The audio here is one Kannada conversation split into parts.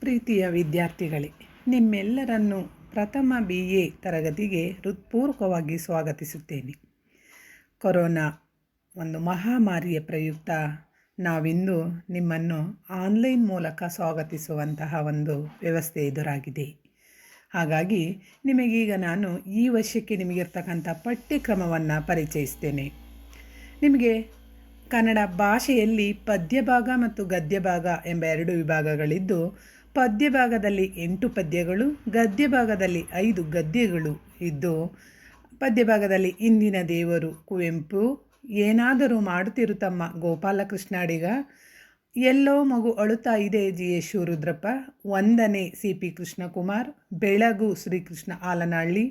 ಪ್ರೀತಿಯ ವಿದ್ಯಾರ್ಥಿಗಳೇ, ನಿಮ್ಮೆಲ್ಲರನ್ನು ಪ್ರಥಮ ಬಿ. ಎ. ತರಗತಿಗೆ ಹೃತ್ಪೂರ್ವಕವಾಗಿ ಸ್ವಾಗತಿಸುತ್ತೇನೆ. ಕೊರೋನಾ ಒಂದು ಮಹಾಮಾರಿಯ ಪ್ರಯುಕ್ತ. ನಾವಿಂದು ನಿಮ್ಮನ್ನು ಆನ್ಲೈನ್ ಮೂಲಕ ಸ್ವಾಗತಿಸುವಂತಹ ಒಂದು ವ್ಯವಸ್ಥೆ ಎದುರಾಗಿದೆ. ಹಾಗಾಗಿ ನಿಮಗೀಗ ನಾನು ಈ ವರ್ಷಕ್ಕೆ ನಿಮಗಿರ್ತಕ್ಕಂಥ ಪಠ್ಯಕ್ರಮವನ್ನು ಪರಿಚಯಿಸ್ತೇನೆ. ನಿಮಗೆ ಕನ್ನಡ ಭಾಷೆಯಲ್ಲಿ ಪದ್ಯಭಾಗ ಮತ್ತು ಗದ್ಯಭಾಗ ಎಂಬ ಎರಡು ವಿಭಾಗಗಳಿದ್ದು ಪದ್ಯ ಭಾಗದಲ್ಲಿ ಎಂಟು ಪದ್ಯಗಳು ಗದ್ಯ ಭಾಗದಲ್ಲಿ ಐದು ಗದ್ಯಗಳು ಇದ್ದು ಪದ್ಯ ಭಾಗದಲ್ಲಿ ಇಂದಿನ ದೇವರು ಕುವೆಂಪು, ಏನಾದರೂ ಮಾಡುತ್ತಿರು ತಮ್ಮ ಗೋಪಾಲಕೃಷ್ಣಾಡಿಗ. ಎಲ್ಲೋ ಮಗು ಅಳುತ್ತಾ ಇದೆ ಜಿ ಎಸ್ ಶಿವರುದ್ರಪ್ಪ ವಂದನೆ ಸಿ ಪಿ ಕೃಷ್ಣಕುಮಾರ್, ಬೆಳಗು ಶ್ರೀಕೃಷ್ಣ ಆಲನಹಳ್ಳಿ,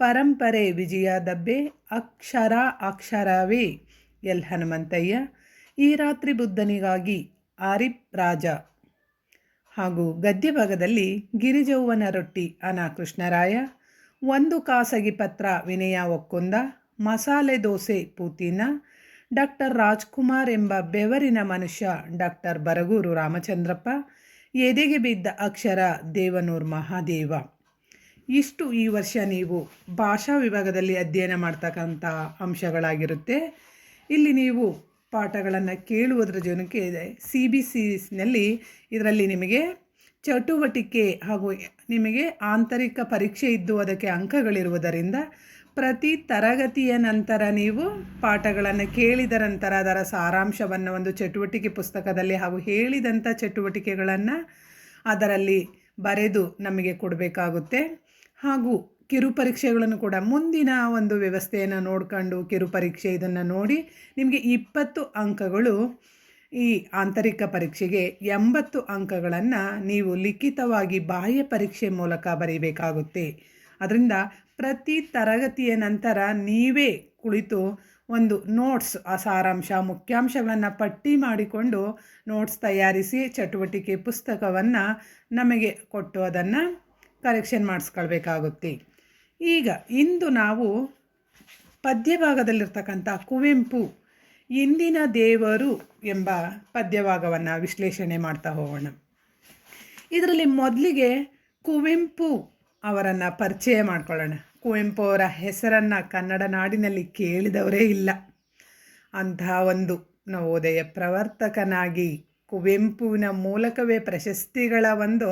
ಪರಂಪರೆ ವಿಜಯ ದಬ್ಬೆ, ಅಕ್ಷರ ಅಕ್ಷರವೇ ಎಲ್ ಹನುಮಂತಯ್ಯ, ಈ ರಾತ್ರಿ ಬುದ್ಧನಿಗಾಗಿ ಆರಿಫ್ ರಾಜ ಹಾಗೂ ಗದ್ಯಭಾಗದಲ್ಲಿ ಗಿರಿಜೌವನ ರೊಟ್ಟಿ ಅನಾ ಕೃಷ್ಣರಾಯ ಒಂದು ಖಾಸಗಿ ಪತ್ರ ವಿನಯ ಒಕ್ಕೊಂದ, ಮಸಾಲೆ ದೋಸೆ ಪೂತಿನ, ಡಾಕ್ಟರ್ ರಾಜ್ಕುಮಾರ್ ಎಂಬ ಬೆವರಿನ ಮನುಷ್ಯ ಡಾಕ್ಟರ್ ಬರಗೂರು ರಾಮಚಂದ್ರಪ್ಪ, ಎದೆಗೆ ಬಿದ್ದ ಅಕ್ಷರ ದೇವನೂರ್ ಮಹಾದೇವ. ಇಷ್ಟು ಈ ವರ್ಷ ನೀವು ಭಾಷಾ ವಿಭಾಗದಲ್ಲಿ ಅಧ್ಯಯನ ಮಾಡ್ತಕ್ಕಂಥ ಅಂಶಗಳಾಗಿರುತ್ತೆ. ಇಲ್ಲಿ ನೀವು ಪಾಠಗಳನ್ನು ಕೇಳುವುದರ ಜನಕ್ಕೆ ಸಿ ಬಿ ಸಿಸ್ನಲ್ಲಿ ಇದರಲ್ಲಿ ನಿಮಗೆ ಚಟುವಟಿಕೆ ಹಾಗೂ ನಿಮಗೆ ಆಂತರಿಕ ಪರೀಕ್ಷೆ ಇದ್ದು ಅದಕ್ಕೆ ಅಂಕಗಳಿರುವುದರಿಂದ ಪ್ರತಿ ತರಗತಿಯ ನಂತರ ನೀವು ಪಾಠಗಳನ್ನು ಕೇಳಿದ ನಂತರ ಅದರ ಸಾರಾಂಶವನ್ನು ಒಂದು ಚಟುವಟಿಕೆ ಪುಸ್ತಕದಲ್ಲಿ ಹಾಗೂ ಹೇಳಿದಂಥ ಚಟುವಟಿಕೆಗಳನ್ನು ಅದರಲ್ಲಿ ಬರೆದು ನಮಗೆ ಕೊಡಬೇಕಾಗುತ್ತೆ. ಹಾಗೂ ಕಿರು ಪರೀಕ್ಷೆಗಳನ್ನು ಕೂಡ ಮುಂದಿನ ಒಂದು ವ್ಯವಸ್ಥೆಯನ್ನು ನೋಡ್ಕೊಂಡು ಕಿರು ಪರೀಕ್ಷೆ ಇದನ್ನು ನೋಡಿ ನಿಮಗೆ ಇಪ್ಪತ್ತು ಅಂಕಗಳು ಈ ಆಂತರಿಕ ಪರೀಕ್ಷೆಗೆ ಎಂಬತ್ತು ಅಂಕಗಳನ್ನು ನೀವು ಲಿಖಿತವಾಗಿ ಬಾಹ್ಯ ಪರೀಕ್ಷೆ ಮೂಲಕ ಬರೀಬೇಕಾಗುತ್ತೆ. ಅದರಿಂದ ಪ್ರತಿ ತರಗತಿಯ ನಂತರ ನೀವೇ ಕುಳಿತು ಒಂದು ನೋಟ್ಸ್, ಆ ಸಾರಾಂಶ, ಮುಖ್ಯಾಂಶಗಳನ್ನು ಪಟ್ಟಿ ಮಾಡಿಕೊಂಡು ನೋಟ್ಸ್ ತಯಾರಿಸಿ ಚಟುವಟಿಕೆ ಪುಸ್ತಕವನ್ನು ನಮಗೆ ಕೊಟ್ಟು ಅದನ್ನು ಕರೆಕ್ಷನ್ ಮಾಡಿಸ್ಕೊಳ್ಬೇಕಾಗುತ್ತೆ. ಈಗ ಇಂದು ನಾವು ಪದ್ಯಭಾಗದಲ್ಲಿರ್ತಕ್ಕಂಥ ಕುವೆಂಪು, ಇಂದಿನ ದೇವರು ಎಂಬ ಪದ್ಯಭಾಗವನ್ನು ವಿಶ್ಲೇಷಣೆ ಮಾಡ್ತಾ ಹೋಗೋಣ. ಇದರಲ್ಲಿ ಮೊದಲಿಗೆ ಕುವೆಂಪು ಅವರನ್ನು ಪರಿಚಯ ಮಾಡ್ಕೊಳ್ಳೋಣ. ಕುವೆಂಪು ಅವರ ಹೆಸರನ್ನು ಕನ್ನಡ ನಾಡಿನಲ್ಲಿ ಕೇಳಿದವರೇ ಇಲ್ಲ. ಅಂತಹ ಒಂದು ನವೋದಯ ಪ್ರವರ್ತಕನಾಗಿ ಕುವೆಂಪುವಿನ ಮೂಲಕವೇ ಪ್ರಶಸ್ತಿಗಳ ಒಂದು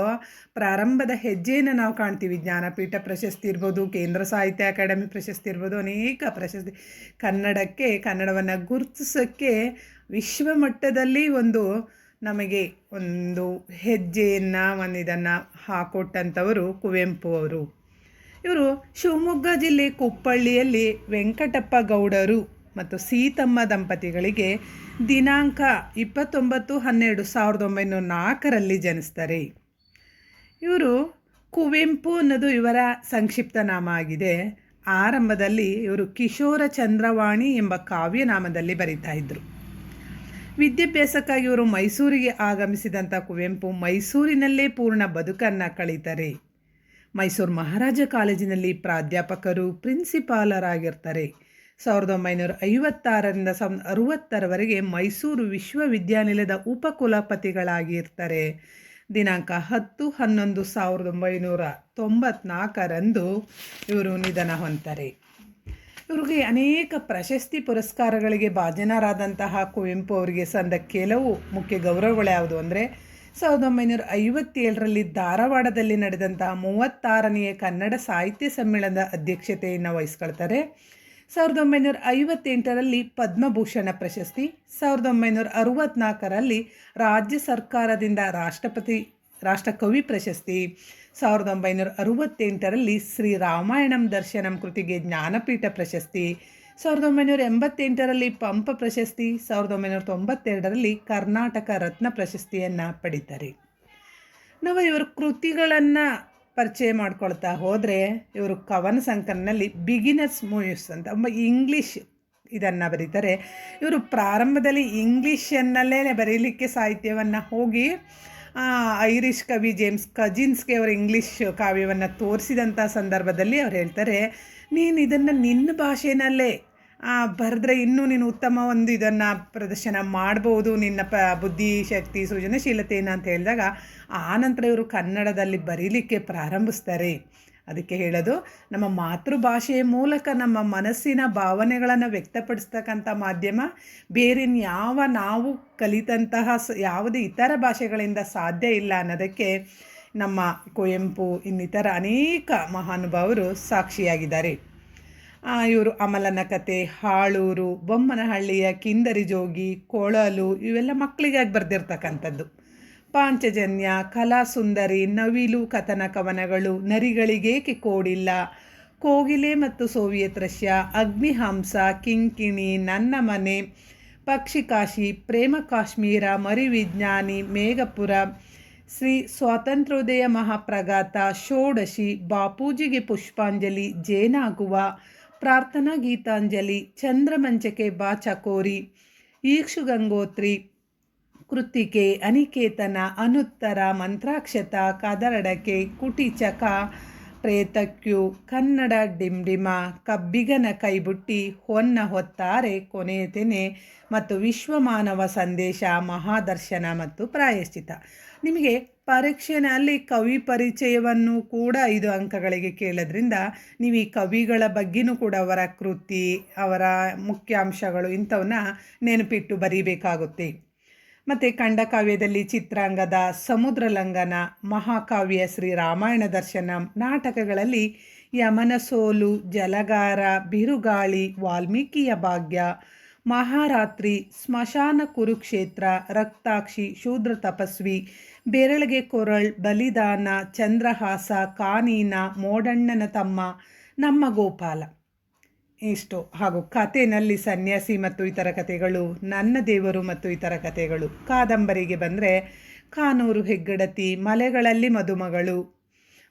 ಪ್ರಾರಂಭದ ಹೆಜ್ಜೆಯನ್ನು ನಾವು ಕಾಣ್ತೀವಿ. ಜ್ಞಾನಪೀಠ ಪ್ರಶಸ್ತಿ ಇರ್ಬೋದು, ಕೇಂದ್ರ ಸಾಹಿತ್ಯ ಅಕಾಡೆಮಿ ಪ್ರಶಸ್ತಿ ಇರ್ಬೋದು, ಅನೇಕ ಪ್ರಶಸ್ತಿ. ಕನ್ನಡಕ್ಕೆ, ಕನ್ನಡವನ್ನು ಗುರುತಿಸೋಕ್ಕೆ ವಿಶ್ವಮಟ್ಟದಲ್ಲಿ ಒಂದು ನಮಗೆ ಒಂದು ಹೆಜ್ಜೆಯನ್ನು, ಒಂದು ಇದನ್ನು ಹಾಕೊಟ್ಟಂಥವರು ಕುವೆಂಪು ಅವರು. ಇವರು ಶಿವಮೊಗ್ಗ ಜಿಲ್ಲೆ ಕುಪ್ಪಳ್ಳಿಯಲ್ಲಿ ವೆಂಕಟಪ್ಪ ಗೌಡರು. ಮತ್ತು ಸೀತಮ್ಮ ದಂಪತಿಗಳಿಗೆ ದಿನಾಂಕ ಇಪ್ಪತ್ತೊಂಬತ್ತು ಹನ್ನೆರಡು ಸಾವಿರದ ಒಂಬೈನೂರ ನಾಲ್ಕರಲ್ಲಿ ಜನಿಸ್ತಾರೆ. ಇವರು ಕುವೆಂಪು ಅನ್ನೋದು ಇವರ ಸಂಕ್ಷಿಪ್ತ ನಾಮ ಆಗಿದೆ. ಆರಂಭದಲ್ಲಿ ಇವರು ಕಿಶೋರ ಚಂದ್ರವಾಣಿ ಎಂಬ ಕಾವ್ಯನಾಮದಲ್ಲಿ ಬರಿತಾ ಇದ್ದರು ವಿದ್ಯಾಭ್ಯಾಸಕ್ಕಾಗಿ ಇವರು ಮೈಸೂರಿಗೆ ಆಗಮಿಸಿದಂಥ ಕುವೆಂಪು ಮೈಸೂರಿನಲ್ಲೇ ಪೂರ್ಣ ಬದುಕನ್ನು ಕಳೀತಾರೆ. ಮೈಸೂರು ಮಹಾರಾಜ ಕಾಲೇಜಿನಲ್ಲಿ ಪ್ರಾಧ್ಯಾಪಕರು, ಪ್ರಿನ್ಸಿಪಾಲರಾಗಿರ್ತಾರೆ. ಸಾವಿರದ ಒಂಬೈನೂರ ಐವತ್ತಾರರಿಂದ ಸಾವಿರದ ಅರುವತ್ತರವರೆಗೆ ಮೈಸೂರು ವಿಶ್ವವಿದ್ಯಾನಿಲಯದ ಉಪಕುಲಪತಿಗಳಾಗಿರ್ತಾರೆ. ದಿನಾಂಕ ಹತ್ತು ಹನ್ನೊಂದು ಸಾವಿರದ ಒಂಬೈನೂರ ತೊಂಬತ್ನಾಲ್ಕರಂದು ಇವರು ನಿಧನ ಹೊಂತಾರೆ ಇವರಿಗೆ ಅನೇಕ ಪ್ರಶಸ್ತಿ ಪುರಸ್ಕಾರಗಳಿಗೆ ಭಾಜನರಾದಂತಹ ಕುವೆಂಪು ಅವರಿಗೆ ಸಂದ ಕೆಲವು ಮುಖ್ಯ ಗೌರವಗಳು ಯಾವುದು ಅಂದರೆ, ಸಾವಿರದ ಒಂಬೈನೂರ ಐವತ್ತೇಳರಲ್ಲಿ ಧಾರವಾಡದಲ್ಲಿ ನಡೆದಂತಹ ಮೂವತ್ತಾರನೆಯ ಕನ್ನಡ ಸಾಹಿತ್ಯ ಸಮ್ಮೇಳನದ ಅಧ್ಯಕ್ಷತೆಯನ್ನು ವಹಿಸ್ಕೊಳ್ತಾರೆ. ಸಾವಿರದ ಒಂಬೈನೂರ ಐವತ್ತೆಂಟರಲ್ಲಿ ಪದ್ಮಭೂಷಣ ಪ್ರಶಸ್ತಿ, ಸಾವಿರದ ಒಂಬೈನೂರ ಅರುವತ್ನಾಲ್ಕರಲ್ಲಿ ರಾಜ್ಯ ಸರ್ಕಾರದಿಂದ ರಾಷ್ಟ್ರಪತಿ, ರಾಷ್ಟ್ರಕವಿ ಪ್ರಶಸ್ತಿ, ಸಾವಿರದ ಒಂಬೈನೂರ ಅರುವತ್ತೆಂಟರಲ್ಲಿ ಶ್ರೀ ರಾಮಾಯಣಂ ದರ್ಶನಂ ಕೃತಿಗೆ ಜ್ಞಾನಪೀಠ ಪ್ರಶಸ್ತಿ, ಸಾವಿರದ ಒಂಬೈನೂರ ಎಂಬತ್ತೆಂಟರಲ್ಲಿ ಪಂಪ ಪ್ರಶಸ್ತಿ, ಸಾವಿರದ ಒಂಬೈನೂರ ತೊಂಬತ್ತೆರಡರಲ್ಲಿ ಕರ್ನಾಟಕ ರತ್ನ ಪ್ರಶಸ್ತಿಯನ್ನು ಪಡಿತಾರೆ. ನಾವು ಇವರ ಕೃತಿಗಳನ್ನು ಪರಿಚಯ ಮಾಡ್ಕೊಳ್ತಾ ಹೋದರೆ ಇವರು ಕವನ ಸಂಕಲನಲ್ಲಿ ಬಿಗಿನರ್ಸ್ ಮೂವೀಸ್ ಅಂತ ಇಂಗ್ಲೀಷ್ ಇದನ್ನು ಬರೀತಾರೆ. ಇವರು ಪ್ರಾರಂಭದಲ್ಲಿ ಇಂಗ್ಲೀಷನ್ನಲ್ಲೇ ಬರೀಲಿಕ್ಕೆ ಸಾಹಿತ್ಯವನ್ನು ಹೋಗಿ ಐರಿಷ್ ಕವಿ ಜೇಮ್ಸ್ ಕಜಿನ್ಸ್ಗೆ ಅವರು ಇಂಗ್ಲೀಷ್ ಕಾವ್ಯವನ್ನು ತೋರಿಸಿದಂಥ ಸಂದರ್ಭದಲ್ಲಿ ಅವ್ರು ಹೇಳ್ತಾರೆ, ನೀನು ಇದನ್ನು ನಿನ್ನ ಭಾಷೆನಲ್ಲೇ ಬರೆದ್ರೆ ಇನ್ನೂ ನೀನು ಉತ್ತಮ ಒಂದು ಇದನ್ನು ಪ್ರದರ್ಶನ ಮಾಡ್ಬೋದು ನಿನ್ನ ಪ, ಬುದ್ಧಿ, ಶಕ್ತಿ, ಸೃಜನಶೀಲತೆಯನ್ನು ಅಂತ ಹೇಳಿದಾಗ ಆನಂತರ ಇವರು ಕನ್ನಡದಲ್ಲಿ ಬರೀಲಿಕ್ಕೆ ಪ್ರಾರಂಭಿಸ್ತಾರೆ. ಅದಕ್ಕೆ ಹೇಳೋದು, ನಮ್ಮ ಮಾತೃಭಾಷೆಯ ಮೂಲಕ ನಮ್ಮ ಮನಸ್ಸಿನ ಭಾವನೆಗಳನ್ನು ವ್ಯಕ್ತಪಡಿಸ್ತಕ್ಕಂಥ ಮಾಧ್ಯಮ, ಬೇರೆ ಯಾವ ನಾವು ಕಲಿತಂತಹ ಸ, ಯಾವುದೇ ಇತರ ಭಾಷೆಗಳಿಂದ ಸಾಧ್ಯ ಇಲ್ಲ ಅನ್ನೋದಕ್ಕೆ ನಮ್ಮ ಕುವೆಂಪು, ಇನ್ನಿತರ ಅನೇಕ ಮಹಾನುಭಾವರು ಸಾಕ್ಷಿಯಾಗಿದ್ದಾರೆ. ಇವರು ಅಮಲನ ಕತೆ ಹಾಳೂರು, ಬೊಮ್ಮನಹಳ್ಳಿಯ ಕಿಂದರಿ ಜೋಗಿ, ಕೊಳಲು ಇವೆಲ್ಲ ಮಕ್ಕಳಿಗಾಗಿ ಬರೆದಿರ್ತಕ್ಕಂಥದ್ದು. ಪಾಂಚಜನ್ಯ, ಕಲಾಸುಂದರಿ, ನವಿಲು ಕಥನ ಕವನಗಳು, ನರಿಗಳಿಗೇಕೆ ಕೋಡಿಲ್ಲ. ಕೋಗಿಲೆ ಮತ್ತು ಸೋವಿಯತ್ ರಷ್ಯಾ, ಅಗ್ನಿಹಂಸ, ಕಿಂಕಿಣಿ, ನನ್ನ ಮನೆ ಪಕ್ಷಿಕಾಶಿ ಪ್ರೇಮ ಕಾಶ್ಮೀರ ಮರಿವಿಜ್ಞಾನಿ ಮೇಘಪುರ, ಶ್ರೀ ಸ್ವಾತಂತ್ರ್ಯೋದಯ ಮಹಾಪ್ರಗಾತ ಷೋಡಶಿ, ಬಾಪೂಜಿಗೆ ಪುಷ್ಪಾಂಜಲಿ, ಜೇನಾಗುವ ಪ್ರಾರ್ಥನಾ ಗೀತಾಂಜಲಿ ಚಂದ್ರಮಂಚಕೆ ಬಾಚಕೋರಿ ಈಕ್ಷು ಗಂಗೋತ್ರಿ ಕೃತಿಕೆ ಅನಿಕೇತನ ಅನುತ್ತರ ಮಂತ್ರಾಕ್ಷತ ಕದರಡಕೆ ಕುಟಿಚಕ ಪ್ರೇತಕ್ಯು ಕನ್ನಡ ಡಿಂಡಿಮ ಕಬ್ಬಿಗನ ಕೈಬುಟ್ಟಿ ಹೊನ್ನ ಹೊತ್ತಾರೆ ಕೊನೆಯತೆನೆ ಮತ್ತು ವಿಶ್ವಮಾನವ ಸಂದೇಶ ಮಹಾದರ್ಶನ ಮತ್ತು ಪ್ರಾಯಶ್ಚಿತ. ನಿಮಗೆ ಪರೀಕ್ಷೆನಲ್ಲಿ ಕವಿ ಪರಿಚಯವನ್ನು ಕೂಡ ಐದು ಅಂಕಗಳಿಗೆ ಕೇಳೋದ್ರಿಂದ ನೀವು ಈ ಕವಿಗಳ ಬಗ್ಗೆನೂ ಕೂಡ ಅವರ ಕೃತಿ, ಅವರ ಮುಖ್ಯಾಂಶಗಳು ಇಂಥವನ್ನ ನೆನಪಿಟ್ಟು ಬರೀಬೇಕಾಗುತ್ತೆ. ಮತ್ತು ಖಂಡಕಾವ್ಯದಲ್ಲಿ ಚಿತ್ರಾಂಗದ ಸಮುದ್ರ ಲಂಘನ ಮಹಾಕಾವ್ಯ ಶ್ರೀ ರಾಮಾಯಣ ದರ್ಶನ ನಾಟಕಗಳಲ್ಲಿ ಯಮನ ಸೋಲು ಜಲಗಾರ, ಬಿರುಗಾಳಿ, ವಾಲ್ಮೀಕಿಯ ಭಾಗ್ಯ, ಮಹಾರಾತ್ರಿ, ಸ್ಮಶಾನ ಕುರುಕ್ಷೇತ್ರ, ರಕ್ತಾಕ್ಷಿ, ಶೂದ್ರ ತಪಸ್ವಿ, ಬೆರಳಿಗೆ ಕೊರಳ್, ಬಲಿದಾನ, ಚಂದ್ರಹಾಸ, ಕಾನೀನ, ಮೋಡಣ್ಣನ ತಮ್ಮ, ನಮ್ಮ ಗೋಪಾಲ. ಇಷ್ಟು. ಹಾಗೂ ಕಥೆನಲ್ಲಿ ಸನ್ಯಾಸಿ ಮತ್ತು ಇತರ ಕಥೆಗಳು, ನನ್ನ ದೇವರು ಮತ್ತು ಇತರ ಕಥೆಗಳು. ಕಾದಂಬರಿಗೆ ಬಂದರೆ, ಕಾನೂರು, ಹೆಗ್ಗಡತಿ, ಮಲೆಗಳಲ್ಲಿ ಮದುಮಗಳು,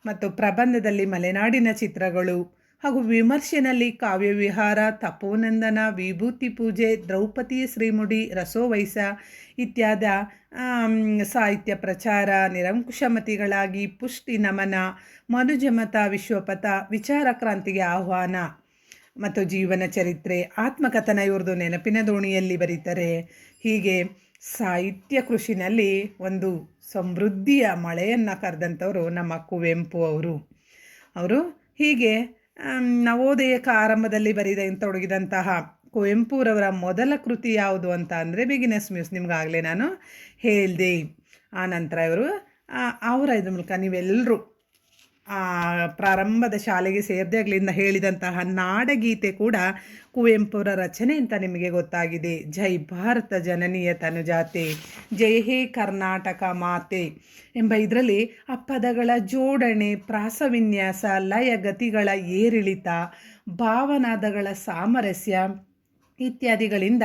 ಮತ್ತು ಪ್ರಬಂಧದಲ್ಲಿ ಮಲೆನಾಡಿನ ಚಿತ್ರಗಳು, ಹಾಗೂ ವಿಮರ್ಶೆನಲ್ಲಿ ಕಾವ್ಯವಿಹಾರ, ತಪೋನಂದನ, ವಿಭೂತಿ ಪೂಜೆ, ದ್ರೌಪದಿ ಶ್ರೀಮುಡಿ, ರಸೋವೈಸ ಇತ್ಯಾದ ಸಾಹಿತ್ಯ ಪ್ರಚಾರ ನಿರಂಕುಶಮತಿಗಳಾಗಿ ಪುಷ್ಟಿ ನಮನ, ಮನುಜಮತ, ವಿಶ್ವಪಥ, ವಿಚಾರ ಕ್ರಾಂತಿಗೆ ಆಹ್ವಾನ. ಮತ್ತು ಜೀವನ ಚರಿತ್ರೆ, ಆತ್ಮಕಥನ ಇವ್ರದ್ದು ನೆನಪಿನ ದೋಣಿಯಲ್ಲಿ ಬರೀತಾರೆ. ಹೀಗೆ ಸಾಹಿತ್ಯ ಕೃಷಿನಲ್ಲಿ ಒಂದು ಸಮೃದ್ಧಿಯ ಮಳೆಯನ್ನು ಕರೆದಂಥವರು ನಮ್ಮ ಕುವೆಂಪು ಅವರು. ಅವರು ಹೀಗೆ ನವೋದಯಕ ಆರಂಭದಲ್ಲಿ ಬರೀದ ತೊಡಗಿದಂತಹ ಕುವೆಂಪುರವರ ಮೊದಲ ಕೃತಿ ಯಾವುದು ಅಂತ ಅಂದರೆ ಬಿಗಿನೆಸ್ ಮ್ಯೂಸ್. ನಿಮ್ಗಾಗಲೇ ನಾನು ಹೇಳಿದೆ. ಆ ನಂತರ ಇವರು ಅವರ ಇದ್ರ ಮೂಲಕ ನೀವೆಲ್ಲರೂ ಪ್ರಾರಂಭದ ಶಾಲೆಗೆ ಸೇರಿದಾಗಲಿಂದ ಹೇಳಿದಂತಹ ನಾಡಗೀತೆ ಕೂಡ ಕುವೆಂಪುರ ರಚನೆ ಅಂತ ನಿಮಗೆ ಗೊತ್ತಾಗಿದೆ. ಜೈ ಭಾರತ ಜನನೀಯ ತನುಜಾತೆ, ಜೈ ಹೇ ಕರ್ನಾಟಕ ಮಾತೆ ಎಂಬ ಇದರಲ್ಲಿ ಆ ಪದಗಳ ಜೋಡಣೆ, ಪ್ರಾಸವಿನ್ಯಾಸ ಲಯ ಗತಿಗಳ ಏರಿಳಿತ, ಭಾವನಾದಗಳ ಸಾಮರಸ್ಯ ಇತ್ಯಾದಿಗಳಿಂದ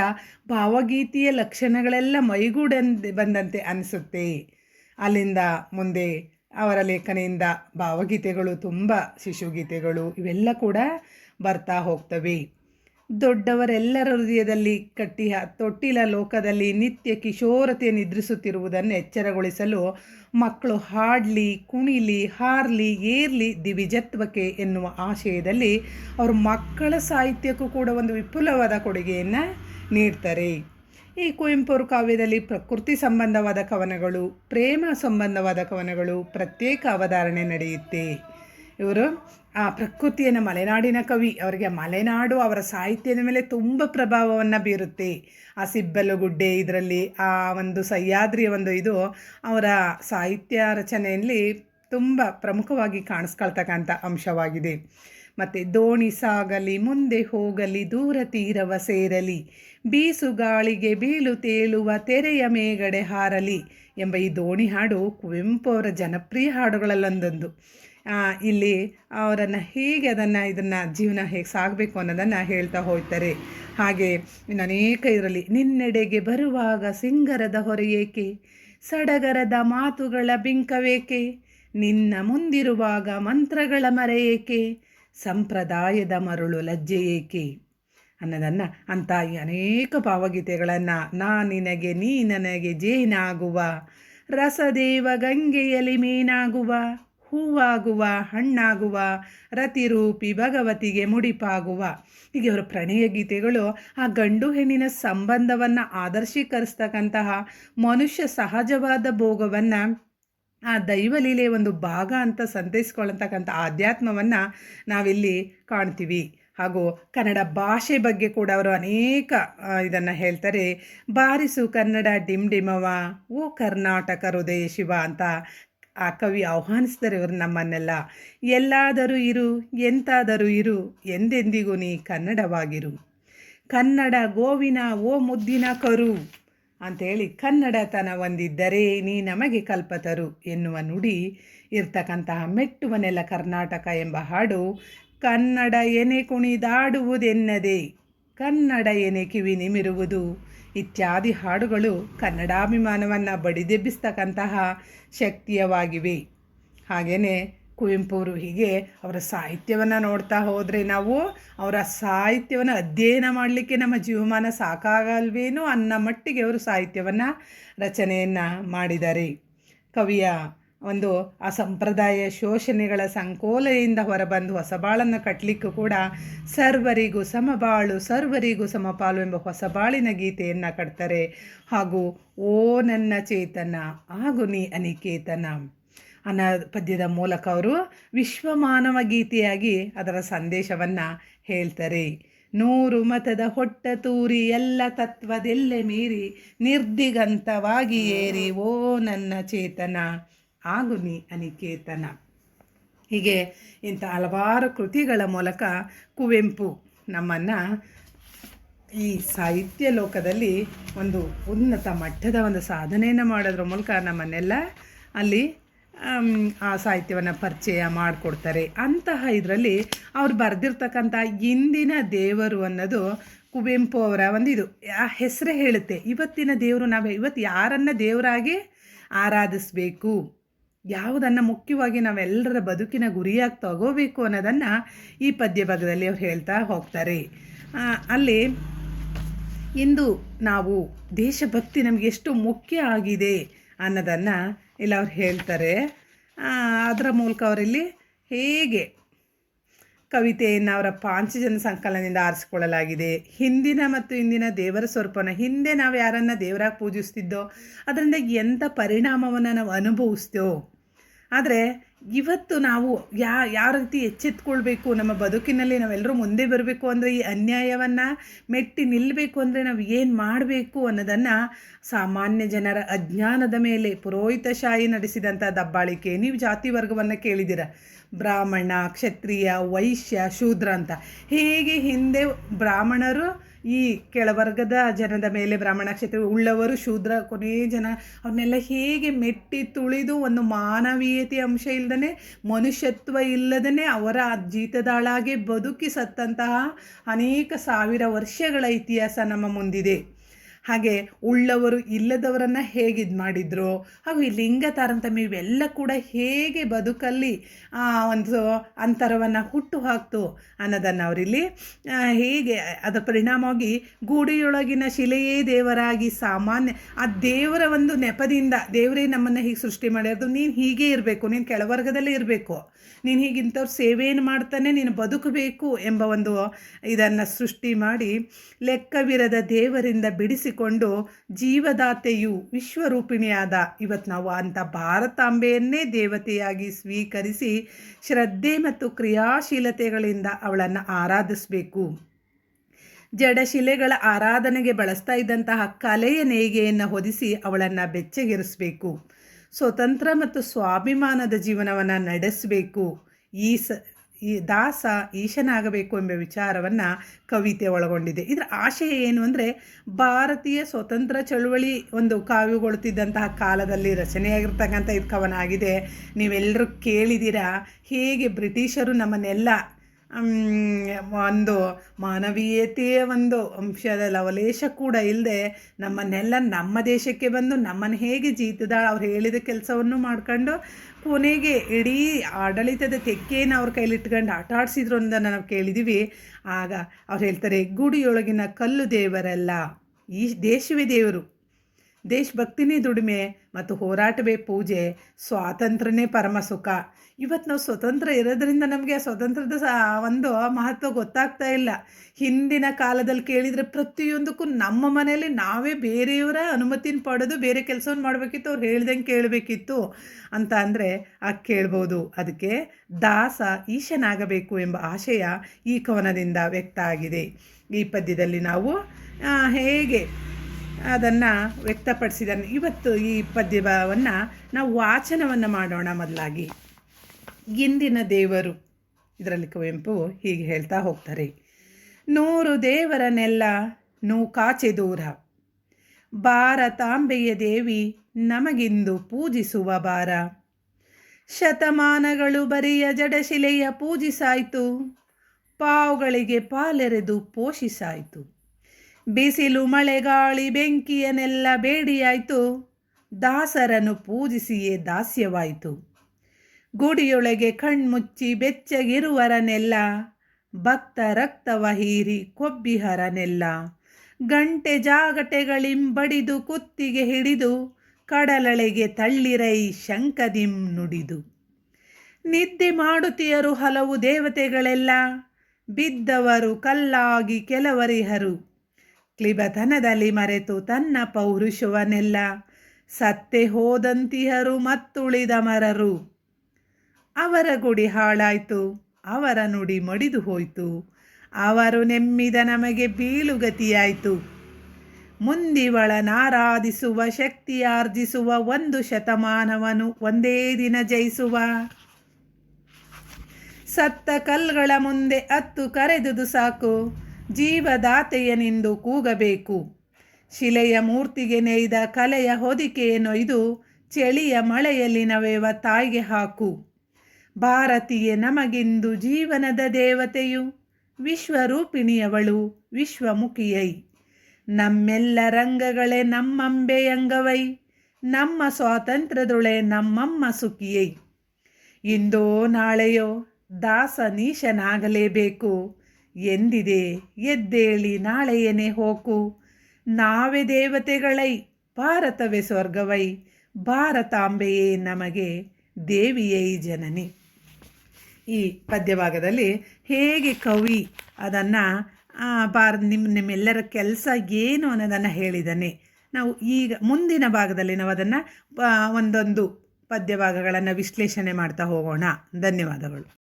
ಭಾವಗೀತೆಯ ಲಕ್ಷಣಗಳೆಲ್ಲ ಮೈಗೂಡಂತೆ ಬಂದಂತೆ ಅನಿಸುತ್ತೆ. ಅಲ್ಲಿಂದ ಮುಂದೆ ಅವರ ಲೇಖನೆಯಿಂದ ಭಾವಗೀತೆಗಳು, ತುಂಬ ಶಿಶುಗೀತೆಗಳು ಇವೆಲ್ಲ ಕೂಡ ಬರ್ತಾ ಹೋಗ್ತವೆ. ದೊಡ್ಡವರೆಲ್ಲರ ಹೃದಯದಲ್ಲಿ ಕಟ್ಟಿ ತೊಟ್ಟಿಲ ಲೋಕದಲ್ಲಿ ನಿತ್ಯ ಕಿಶೋರತೆ ನಿದ್ರಿಸುತ್ತಿರುವುದನ್ನು ಎಚ್ಚರಗೊಳಿಸಲು ಮಕ್ಕಳು ಹಾಡಲಿ, ಕುಣಿಲಿ, ಹಾರಲಿ, ಏರ್ಲಿ ದಿವಿಜತ್ವಕ್ಕೆ ಎನ್ನುವ ಆಶಯದಲ್ಲಿ ಅವರು ಮಕ್ಕಳ ಸಾಹಿತ್ಯಕ್ಕೂ ಕೂಡ ಒಂದು ವಿಪುಲವಾದ ಕೊಡುಗೆಯನ್ನು ನೀಡ್ತಾರೆ. ಈ ಕುವೆಂಪುರು ಕಾವ್ಯದಲ್ಲಿ ಪ್ರಕೃತಿ ಸಂಬಂಧವಾದ ಕವನಗಳು, ಪ್ರೇಮ ಸಂಬಂಧವಾದ ಕವನಗಳು ಪ್ರತ್ಯೇಕ ಅವಧಾರಣೆ ನಡೆಯುತ್ತೆ. ಇವರು ಆ ಪ್ರಕೃತಿಯನ್ನು ಮಲೆನಾಡಿನ ಕವಿ, ಅವರಿಗೆ ಮಲೆನಾಡು ಅವರ ಸಾಹಿತ್ಯದ ಮೇಲೆ ತುಂಬ ಪ್ರಭಾವವನ್ನು ಬೀರುತ್ತೆ. ಆ ಸಿಬ್ಬಲು ಗುಡ್ಡೆ ಇದರಲ್ಲಿ, ಆ ಒಂದು ಸಹ್ಯಾದ್ರಿಯ ಒಂದು ಇದು ಅವರ ಸಾಹಿತ್ಯ ರಚನೆಯಲ್ಲಿ ತುಂಬ ಪ್ರಮುಖವಾಗಿ ಕಾಣಿಸ್ಕೊಳ್ತಕ್ಕಂಥ ಅಂಶವಾಗಿದೆ. ಮತ್ತು ದೋಣಿ ಸಾಗಲಿ, ಮುಂದೆ ಹೋಗಲಿ, ದೂರ ತೀರವ ಸೇರಲಿ, ಬೀಸು ಗಾಳಿಗೆ ಬೀಳು ತೇಲುವ ತೆರೆಯ ಮೇಗಡೆ ಹಾರಲಿ ಎಂಬ ಈ ದೋಣಿ ಹಾಡು ಕುವೆಂಪು ಅವರ ಜನಪ್ರಿಯ ಹಾಡುಗಳಲ್ಲೊಂದೊಂದು. ಇಲ್ಲಿ ಅವರನ್ನು ಹೇಗೆ ಅದನ್ನು, ಇದನ್ನು ಜೀವನ ಹೇಗೆ ಸಾಗಬೇಕು ಅನ್ನೋದನ್ನು ಹೇಳ್ತಾ ಹೋಗ್ತಾರೆ. ಹಾಗೆ ಇನ್ನು ಅನೇಕ ಇದರಲ್ಲಿ, ನಿನ್ನೆಡೆಗೆ ಬರುವಾಗ ಸಿಂಗರದ ಹೊರೆಯೇಕೆ? ಸಡಗರದ ಮಾತುಗಳ ಬಿಂಕವೇಕೆ? ನಿನ್ನ ಮುಂದಿರುವಾಗ ಮಂತ್ರಗಳ ಮರೆಯೇಕೆ? ಸಂಪ್ರದಾಯದ ಮರುಳು ಲಜ್ಜೆ ಏಕೆ? ಅನ್ನೋದನ್ನು ಅಂತ ಈ ಅನೇಕ ಭಾವಗೀತೆಗಳನ್ನು ನಾ ನಿನಗೆ, ನೀ ನನಗೆ ಜೇನಾಗುವ, ರಸದೇವ ಗಂಗೆಯಲ್ಲಿ ಮೀನಾಗುವ, ಹೂವಾಗುವ, ಹಣ್ಣಾಗುವ, ರತಿರೂಪಿ ಭಗವತಿಗೆ ಮುಡಿಪಾಗುವ. ಹೀಗೆ ಅವರ ಪ್ರಣಯ ಗೀತೆಗಳು ಆ ಗಂಡು ಹೆಣ್ಣಿನ ಸಂಬಂಧವನ್ನು ಆದರ್ಶೀಕರಿಸ್ತಕ್ಕಂತಹ ಮನುಷ್ಯ ಸಹಜವಾದ ಭೋಗವನ್ನು ಆ ದೈವಲೀಲೆ ಒಂದು ಭಾಗ ಅಂತ ಸಂತೈಸ್ಕೊಳ್ಳತಕ್ಕಂಥ ಆಧ್ಯಾತ್ಮವನ್ನು ನಾವಿಲ್ಲಿ ಕಾಣ್ತೀವಿ. ಹಾಗೂ ಕನ್ನಡ ಭಾಷೆ ಬಗ್ಗೆ ಕೂಡ ಅವರು ಅನೇಕ ಇದನ್ನು ಹೇಳ್ತಾರೆ. ಬಾರಿಸು ಕನ್ನಡ ಡಿಮ್ ಡಿಮವ, ಓ ಕರ್ನಾಟಕ ಹೃದಯ ಶಿವ ಅಂತ ಆ ಕವಿ ಆಹ್ವಾನಿಸ್ತಾರೆ ಇವರು ನಮ್ಮನ್ನೆಲ್ಲ. ಎಲ್ಲಾದರೂ ಇರು, ಎಂತಾದರೂ ಇರು, ಎಂದೆಂದಿಗೂ ನೀ ಕನ್ನಡವಾಗಿರು. ಕನ್ನಡ ಗೋವಿನ, ಓ ಮುದ್ದಿನ ಕರು. ಅಂಥೇಳಿ ಕನ್ನಡತನ ಒಂದಿದ್ದರೆ ನೀ ನಮಗೆ ಕಲ್ಪತರು ಎನ್ನುವ ನುಡಿ ಇರ್ತಕ್ಕಂತಹ ಮೆಟ್ಟುವನೆಲ್ಲ ಕರ್ನಾಟಕ ಎಂಬ ಹಾಡು ಕನ್ನಡ ಎನೆ ಕುಣಿದಾಡುವುದೆನ್ನದೆ, ಕನ್ನಡ ಎನೆ ಕಿವಿ ನಿಮಿರುವುದು ಇತ್ಯಾದಿ ಹಾಡುಗಳು ಕನ್ನಡಾಭಿಮಾನವನ್ನು ಬಡಿದೆಬ್ಬಿಸ್ತಕ್ಕಂತಹ ಶಕ್ತಿಯವಾಗಿವೆ. ಹಾಗೆಯೇ ಕುವೆಂಪುರು ಹೀಗೆ ಅವರ ಸಾಹಿತ್ಯವನ್ನು ನೋಡ್ತಾ ಹೋದರೆ ನಾವು ಅವರ ಸಾಹಿತ್ಯವನ್ನು ಅಧ್ಯಯನ ಮಾಡಲಿಕ್ಕೆ ನಮ್ಮ ಜೀವಮಾನ ಸಾಕಾಗಲ್ವೇನೋ ಅನ್ನೋ ಮಟ್ಟಿಗೆ ಅವರು ಸಾಹಿತ್ಯವನ್ನು ರಚನೆಯನ್ನು ಮಾಡಿದ್ದಾರೆ ಕವಿಯ ಒಂದು ಆ ಸಂಪ್ರದಾಯ ಶೋಷಣೆಗಳ ಸಂಕೋಲೆಯಿಂದ ಹೊರಬಂದು ಹೊಸಬಾಳನ್ನು ಕಟ್ಟಲಿಕ್ಕೂ ಕೂಡ ಸರ್ವರಿಗೂ ಸಮಬಾಳು, ಸರ್ವರಿಗೂ ಸಮಪಾಲು ಎಂಬ ಹೊಸಬಾಳಿನ ಗೀತೆಯನ್ನು ಕಟ್ತಾರೆ. ಹಾಗೂ ಓ ನನ್ನ ಚೇತನ ಹಾಗೂ ನೀ ಅನಿಕೇತನ. ಅನ್ನೋ ಪದ್ಯದ ಮೂಲಕ ಅವರು ವಿಶ್ವಮಾನವ ಗೀತೆಯಾಗಿ ಅದರ ಸಂದೇಶವನ್ನು ಹೇಳ್ತಾರೆ. ನೂರು ಮತದ ಹೊಟ್ಟ ತೂರಿ ಎಲ್ಲ ತತ್ವದೆಲ್ಲೆ ಮೀರಿ ನಿರ್ದಿಗಂತವಾಗಿ ಏರಿ ಓ ನನ್ನ ಚೇತನ ಆಗುನಿ ಅನಿಕೇತನ. ಹೀಗೆ ಇಂಥ ಹಲವಾರು ಕೃತಿಗಳ ಮೂಲಕ ಕುವೆಂಪು ನಮ್ಮನ್ನು ಈ ಸಾಹಿತ್ಯ ಲೋಕದಲ್ಲಿ ಒಂದು ಉನ್ನತ ಮಟ್ಟದ ಒಂದು ಸಾಧನೆಯನ್ನು ಮಾಡೋದ್ರ ಮೂಲಕ ನಮ್ಮನ್ನೆಲ್ಲ ಅಲ್ಲಿ ಆ ಸಾಹಿತ್ಯವನ್ನು ಪರಿಚಯ ಮಾಡಿಕೊಡ್ತಾರೆ. ಅಂತಹ ಇದರಲ್ಲಿ ಅವ್ರು ಬರೆದಿರ್ತಕ್ಕಂಥ ಇಂದಿನ ದೇವರು ಅನ್ನೋದು ಕುವೆಂಪು ಅವರ ಒಂದು ಇದು. ಆ ಹೆಸರೇ ಹೇಳುತ್ತೆ. ಇವತ್ತಿನ ದೇವರು ನಾವು. ಇವತ್ತು ಯಾರನ್ನು ದೇವರಾಗಿ ಆರಾಧಿಸಬೇಕು? ಯಾವುದನ್ನು ಮುಖ್ಯವಾಗಿ ನಾವೆಲ್ಲರ ಬದುಕಿನ ಗುರಿಯಾಗಿ ತಗೋಬೇಕು ಅನ್ನೋದನ್ನು ಈ ಪದ್ಯ ಭಾಗದಲ್ಲಿ ಅವ್ರು ಹೇಳ್ತಾ ಹೋಗ್ತಾರೆ. ಅಲ್ಲಿ ಇಂದು ನಾವು ದೇಶಭಕ್ತಿ ನಮಗೆ ಎಷ್ಟು ಮುಖ್ಯ ಆಗಿದೆ ಅನ್ನೋದನ್ನು ಇಲ್ಲಿ, ಅವ್ರು ಹೇಳ್ತಾರೆ. ಅದರ ಮೂಲಕ ಅವರಲ್ಲಿ ಹೇಗೆ ಕವಿತೆಯನ್ನು ಅವರ ಪಾಂಚಜನ ಸಂಕಲನದಿಂದ ಆರಿಸಿಕೊಳ್ಳಲಾಗಿದೆ. ಹಿಂದಿನ ಮತ್ತು ಇಂದಿನ ದೇವರ ಸ್ವರೂಪನ ಹಿಂದೆ ನಾವು ಯಾರನ್ನು ದೇವರಾಗಿ ಪೂಜಿಸ್ತಿದ್ದೋ, ಅದರಿಂದ ಎಂಥ ಪರಿಣಾಮವನ್ನು ನಾವು ಅನುಭವಿಸ್ತೇವೋ. ಆದರೆ ಇವತ್ತು ನಾವು ಯಾ, ಯಾವ ರೀತಿ ಎಚ್ಚೆತ್ಕೊಳ್ಬೇಕು ನಮ್ಮ ಬದುಕಿನಲ್ಲಿ ನಾವೆಲ್ಲರೂ ಮುಂದೆ ಬರಬೇಕು ಅಂದರೆ ಈ ಅನ್ಯಾಯವನ್ನು ಮೆಟ್ಟಿ ನಿಲ್ಲಬೇಕು ಅಂದರೆ ನಾವು ಏನು ಮಾಡಬೇಕು ಅನ್ನೋದನ್ನು ಸಾಮಾನ್ಯ ಜನರ ಅಜ್ಞಾನದ ಮೇಲೆ ಪುರೋಹಿತಶಾಹಿ ನಡೆಸಿದಂಥ ದಬ್ಬಾಳಿಕೆ. ನೀವು ಜಾತಿ ವರ್ಗವನ್ನು ಕೇಳಿದ್ದೀರ ಬ್ರಾಹ್ಮಣ, ಕ್ಷತ್ರಿಯ, ವೈಶ್ಯ, ಶೂದ್ರ ಅಂತ. ಹೇಗೆ ಹಿಂದೆ ಬ್ರಾಹ್ಮಣರು ಈ ಕೆಳವರ್ಗದ ಜನದ ಮೇಲೆ ಬ್ರಾಹ್ಮಣ ಕ್ಷೇತ್ರ ಉಳ್ಳವರು, ಶೂದ್ರ ಕೊನೆಯ ಜನ, ಅವ್ರನ್ನೆಲ್ಲ ಹೇಗೆ ಮೆಟ್ಟಿ ತುಳಿದು ಒಂದು ಮಾನವೀಯತೆ ಅಂಶ ಇಲ್ಲದೇ ಮನುಷ್ಯತ್ವ ಇಲ್ಲದೇ ಅವರ ಜೀತದಾಳಾಗೆ ಬದುಕಿ ಸತ್ತಂತಹ ಅನೇಕ ಸಾವಿರ ವರ್ಷಗಳ ಇತಿಹಾಸ ನಮ್ಮ ಮುಂದಿದೆ. ಹಾಗೆ ಉಳ್ಳವರು ಇಲ್ಲದವರನ್ನು ಹೇಗೆ ಮಾಡಿದ್ರು? ಹಾಗೂ ಈ ಲಿಂಗ ತಾರತಮ್ಯ ಇವೆಲ್ಲ ಕೂಡ ಹೇಗೆ ಬದುಕಲ್ಲಿ ಒಂದು ಅಂತರವನ್ನು ಹುಟ್ಟು ಹಾಕ್ತು ಅನ್ನೋದನ್ನು ಅವರಿಲ್ಲಿ ಹೇಗೆ ಅದರ ಪರಿಣಾಮವಾಗಿ ಗೂಡಿಯೊಳಗಿನ ಶಿಲೆಯೇ ದೇವರಾಗಿ ಸಾಮಾನ್ಯ, ಆ ದೇವರ ಒಂದು ನೆಪದಿಂದ, ದೇವರೇ ನಮ್ಮನ್ನು ಹೀಗೆ ಸೃಷ್ಟಿ ಮಾಡಿರೋದು ನೀನು ಹೀಗೆ ಇರಬೇಕು, ನೀನು ಕೆಳವರ್ಗದಲ್ಲೇ ಇರಬೇಕು, ನೀನು ಹೀಗಿಂಥವ್ರು ಸೇವೆಯನ್ನು ಮಾಡ್ತಾನೆ, ನೀನು ಬದುಕಬೇಕು ಎಂಬ ಒಂದು ಇದನ್ನು ಸೃಷ್ಟಿ ಮಾಡಿ, ಲೆಕ್ಕವಿರದ ದೇವರಿಂದ ಬಿಡಿಸಿಕೊಂಡು ಜೀವದಾತೆಯು ವಿಶ್ವರೂಪಿಣಿಯಾದ ಇವತ್ತು ನಾವು ಅಂಥ ಭಾರತಾಂಬೆಯನ್ನೇ ದೇವತೆಯಾಗಿ ಸ್ವೀಕರಿಸಿ ಶ್ರದ್ಧೆ ಮತ್ತು ಕ್ರಿಯಾಶೀಲತೆಗಳಿಂದ ಅವಳನ್ನು ಆರಾಧಿಸಬೇಕು. ಜಡಶಿಲೆಗಳ ಆರಾಧನೆಗೆ ಬಳಸ್ತಾ ಇದ್ದಂತಹ ಕಲೆಯ ನೇಯ್ಗೆಯನ್ನು ಹೊದಿಸಿ ಅವಳನ್ನು ಬೆಚ್ಚಗಿರಿಸಬೇಕು. ಸ್ವತಂತ್ರ ಮತ್ತು ಸ್ವಾಭಿಮಾನದ ಜೀವನವನ್ನು ನಡೆಸಬೇಕು. ಈ ಈ ದಾಸ ಈಶನಾಗಬೇಕು ಎಂಬ ವಿಚಾರವನ್ನು ಕವಿತೆ ಒಳಗೊಂಡಿದೆ. ಇದರ ಆಶಯ ಏನು ಅಂದರೆ, ಭಾರತೀಯ ಸ್ವತಂತ್ರ ಚಳುವಳಿ ಒಂದು ಕಾವ್ಯಗೊಳ್ತಿದ್ದಂತಹ ಕಾಲದಲ್ಲಿ ರಚನೆಯಾಗಿರ್ತಕ್ಕಂಥ ಇದು ಕವನ ಆಗಿದೆ ನೀವೆಲ್ಲರೂ ಕೇಳಿದ್ದೀರಾ ಹೇಗೆ ಬ್ರಿಟಿಷರು ನಮ್ಮನ್ನೆಲ್ಲ ಒಂದು ಮಾನವೀಯತೆಯ ಒಂದು ಅಂಶದ ಲವಲೇಶ ಕೂಡ ಇಲ್ಲದೆ ನಮ್ಮನ್ನೆಲ್ಲ ನಮ್ಮ ದೇಶಕ್ಕೆ ಬಂದು ನಮ್ಮನ್ನು ಹೇಗೆ ಜೀತದಾಳ ಅವ್ರು ಹೇಳಿದ ಕೆಲಸವನ್ನು ಮಾಡ್ಕೊಂಡು ಕೊನೆಗೆ ಇಡೀ ಆಡಳಿತದ ತೆಕ್ಕೆಯನ್ನು ಅವ್ರ ಕೈಲಿಟ್ಕೊಂಡು ಆಟ ಆಡಿಸಿದ್ರು ಅಂತ ನಾವು ಕೇಳಿದ್ದೀವಿ ಆಗ ಅವ್ರು ಹೇಳ್ತಾರೆ, ಗುಡಿಯೊಳಗಿನ ಕಲ್ಲು ದೇವರಲ್ಲ, ಈ ದೇಶವೇ ದೇವರು. ದೇಶಭಕ್ತಿನೇ ದುಡಿಮೆ. ಮತ್ತು ಹೋರಾಟವೇ ಪೂಜೆ, ಸ್ವಾತಂತ್ರ್ಯನೇ ಪರಮ ಸುಖ. ಇವತ್ತು ನಾವು ಸ್ವತಂತ್ರ ಇರೋದ್ರಿಂದ ನಮಗೆ ಸ್ವತಂತ್ರದ ಒಂದು ಮಹತ್ವ ಗೊತ್ತಾಗ್ತಾ ಇಲ್ಲ. ಹಿಂದಿನ ಕಾಲದಲ್ಲಿ ಕೇಳಿದರೆ ಪ್ರತಿಯೊಂದಕ್ಕೂ ನಮ್ಮ ಮನೆಯಲ್ಲಿ ನಾವೇ ಬೇರೆಯವರ ಅನುಮತಿನ ಪಡೆದು ಬೇರೆ ಕೆಲಸವನ್ನು ಮಾಡಬೇಕಿತ್ತು, ಅವ್ರು ಹೇಳ್ದಂಗೆ ಕೇಳಬೇಕಿತ್ತು ಅಂತ ಅಂದರೆ ಆ ಕೇಳ್ಬೋದು. ಅದಕ್ಕೆ ದಾಸ ಈಶನಾಗಬೇಕು ಎಂಬ ಆಶಯ ಈ ಕವನದಿಂದ ವ್ಯಕ್ತ ಆಗಿದೆ. ಈ ಪದ್ಯದಲ್ಲಿ ನಾವು ಹೇಗೆ ಅದನ್ನು ವ್ಯಕ್ತಪಡಿಸಿದ್ದಾನೆ. ಇವತ್ತು ಈ ಪದ್ಯವನ್ನು ನಾವು ವಾಚನವನ್ನು ಮಾಡೋಣ ಮೊದಲಾಗಿ. ಇಂದಿನ ದೇವರು. ಇದರಲ್ಲಿ ಕುವೆಂಪು ಹೀಗೆ ಹೇಳ್ತಾ ಹೋಗ್ತಾರೆ. ನೂರು ದೇವರನ್ನೆಲ್ಲ ನೂಕಾಚೆ ದೂರ. ಭಾರತಾಂಬೆಯ ದೇವಿ ನಮಗಿಂದು ಪೂಜಿಸುವ ಬಾರ ಶತಮಾನಗಳು ಬರಿಯ ಜಡಶಿಲೆಯ ಪೂಜಿಸಾಯಿತು ಪಾವುಗಳಿಗೆ ಪಾಲೆರೆದು ಪೋಷಿಸಾಯ್ತು. ಬಿಸಿಲು ಮಳೆಗಾಳಿ ಬೆಂಕಿಯನ್ನೆಲ್ಲ ಬೇಡಿಯಾಯಿತು. ದಾಸರನ್ನು ಪೂಜಿಸಿಯೇ ದಾಸ್ಯವಾಯಿತು. ಗುಡಿಯೊಳಗೆ ಕಣ್ಮುಚ್ಚಿ ಬೆಚ್ಚಗಿರುವರನೆಲ್ಲ, ಭಕ್ತ ರಕ್ತವ ಹೀರಿ ಕೊಬ್ಬಿಹರನೆಲ್ಲ, ಗಂಟೆ ಜಾಗಟೆಗಳಿಂಬಡಿದು ಕುತ್ತಿಗೆ ಹಿಡಿದು, ಕಡಲಳೆಗೆ ತಳ್ಳಿರೈ ಶಂಕದಿಂ ನುಡಿದು. ನಿದ್ದೆ ಮಾಡುತ್ತಿಯರು ಹಲವು ದೇವತೆಗಳೆಲ್ಲ, ಬಿದ್ದವರು ಕಲ್ಲಾಗಿ ಕೆಲವರಿಹರು. ಕ್ಲಿಬತನದಲ್ಲಿ ಮರೆತು ತನ್ನ ಪೌರುಷವನೆಲ್ಲ ಸತ್ತೆ ಹೋದಂತಿಹರು ಮತ್ತುಳಿದ ಮರರು. ಅವರ ಗುಡಿ ಹಾಳಾಯ್ತು, ಅವರ ನುಡಿ ಮಡಿದು ಹೋಯ್ತು, ಅವರು ನೆಮ್ಮಿದ ನಮಗೆ ಬೀಳುಗತಿಯಾಯಿತು ಮುಂದಿವಳನಾರಾಧಿಸುವ ಶಕ್ತಿಯಾರ್ಜಿಸುವ ಒಂದು ಶತಮಾನವನು ಒಂದೇ ದಿನ ಜಯಿಸುವ. ಸತ್ತ ಕಲ್ಗಳ ಮುಂದೆ ಅತ್ತು ಕರೆದುದು ಸಾಕು ಜೀವದಾತೆಯನೆಂದು ಕೂಗಬೇಕು. ಶಿಲೆಯ ಮೂರ್ತಿಗೆ ನೇಯ್ದ ಕಲೆಯ ಹೊದಿಕೆಯನ್ನು ಇದು ಚಳಿಯ ಮಳೆಯಲ್ಲಿ ನವೆವ ತಾಯಿಗೆ ಹಾಕು. ಭಾರತೀಯ ನಮಗಿಂದು ಜೀವನದ ದೇವತೆಯು, ವಿಶ್ವರೂಪಿಣಿಯವಳು ವಿಶ್ವಮುಖಿಯೈ. ನಮ್ಮೆಲ್ಲ ರಂಗಗಳೇ ನಮ್ಮಂಬೆಯಂಗವೈ ನಮ್ಮ ಸ್ವಾತಂತ್ರ್ಯದೊಳೆ ನಮ್ಮಮ್ಮ ಸುಖಿಯೈ. ಇಂದೋ ನಾಳೆಯೋ ದಾಸ ನೀಶನಾಗಲೇಬೇಕು. ಎಂದಿದೆ? ಎದ್ದೇಳಿ ನಾಳೆಯೇನೆ ಹೋಕು. ನಾವೇ ದೇವತೆಗಳೈ, ಭಾರತವೇ ಸ್ವರ್ಗವೈ. ಭಾರತಾಂಬೆಯೇ ನಮಗೆ, ದೇವಿಯೈ ಜನನಿ. ಈ ಪದ್ಯಭಾಗದಲ್ಲಿ ಹೇಗೆ ಕವಿ ಅದನ್ನು ಬಾರ್ ನಿಮ್ಮ ನಿಮ್ಮೆಲ್ಲರ ಕೆಲಸ ಏನು ಅನ್ನೋದನ್ನು ಹೇಳಿದ್ದಾನೆ. ನಾವು ಈಗ ಮುಂದಿನ ಭಾಗದಲ್ಲಿ ನಾವು ಅದನ್ನು ಒಂದೊಂದು ಪದ್ಯಭಾಗಗಳನ್ನು ವಿಶ್ಲೇಷಣೆ ಮಾಡ್ತಾ ಹೋಗೋಣ. ಧನ್ಯವಾದಗಳು.